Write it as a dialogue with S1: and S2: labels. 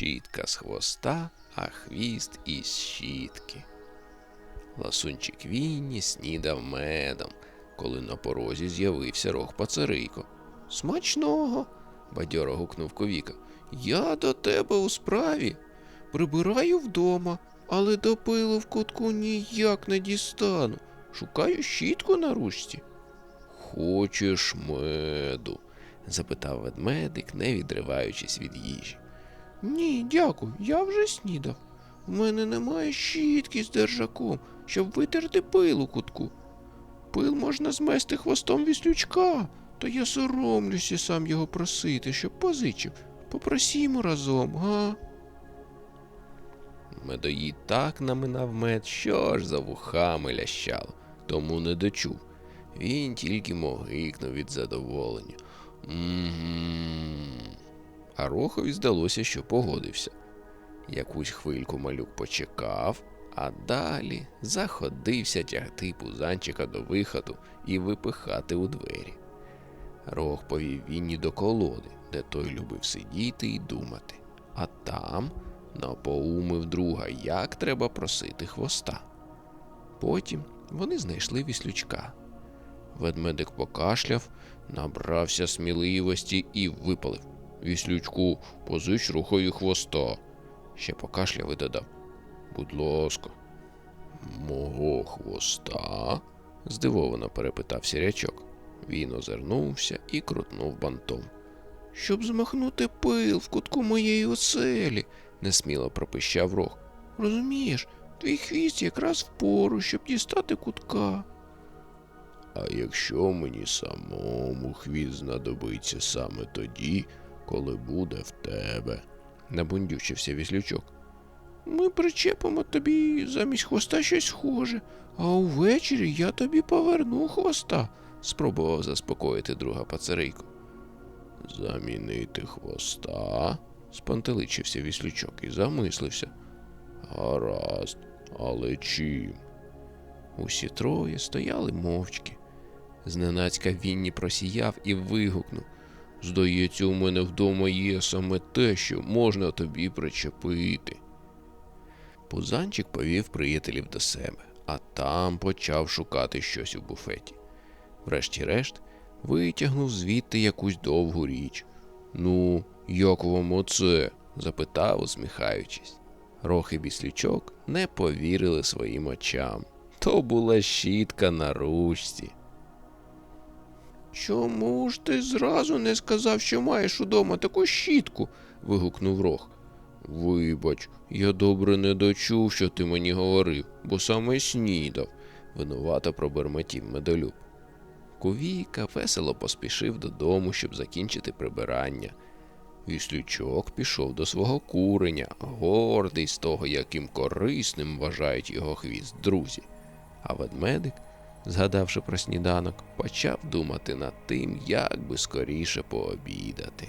S1: Щітка з хвоста, а хвіст із щітки. Ласунчик Вінні снідав медом, коли на порозі з'явився рог пацарийко. Смачного. бадьоро гукнув ковіка. Я до тебе у справі. Прибираю вдома, але до пилу в кутку ніяк не дістану. Шукаю щітку на ручці. Хочеш меду? запитав ведмедик, не відриваючись від їжі. Ні, дякую, я вже снідав. У мене немає щітки з держаком, щоб витерти пил у кутку. Пил можна змести хвостом віслючка, то я соромлюся сам його просити, щоб позичив. Попросімо разом, га? Медоїд так наминав мед, що аж за вухами лящало, тому не дочув. Він тільки могикнув від задоволення. М-м. А Рохові здалося, що погодився. Якусь хвильку малюк почекав, а далі заходився тягти пузанчика до виходу і випихати у двері. Рог повів Вінні до колоди, де той любив сидіти і думати, а там напоумив друга, як треба просити хвоста. Потім вони знайшли віслючка. Ведмедик покашляв, набрався сміливості і випалив. Віслючку, позич рухові хвоста. Ще покашляв і додав. Будь ласка. Мого хвоста? здивовано перепитав сірячок. Він озирнувся і крутнув бантом. Щоб змахнути пил в кутку моєї оселі, несміло пропищав рог. Розумієш, твій хвіст якраз впору, щоб дістати кутка. А якщо мені самому хвіст знадобиться саме тоді, коли буде в тебе, набундючився віслючок. Ми причепимо тобі замість хвоста щось схоже, а увечері я тобі поверну хвоста, спробував заспокоїти друга пацарейку. Замінити хвоста? спантеличився віслючок і замислився. Гаразд, але чим? Усі троє стояли мовчки. Зненацька Вінні просіяв і вигукнув. Здається, у мене вдома є саме те, що можна тобі причепити. Пузанчик повів приятелів до себе, а там почав шукати щось у буфеті. Врешті-решт, витягнув звідти якусь довгу річ. Ну, як вам оце? запитав, усміхаючись. Рох і біслючок не повірили своїм очам. То була щітка на ручці. Чому ж ти зразу не сказав, що маєш удома таку щітку? вигукнув Рох. Вибач, я добре не дочув, що ти мені говорив, бо саме снідав, винувато пробермотів медолюб. Ковійка весело поспішив додому, щоб закінчити прибирання. Віслючок пішов до свого куреня, гордий з того, яким корисним вважають його хвіст друзі. А ведмедик, згадавши про сніданок, почав думати над тим, як би скоріше пообідати.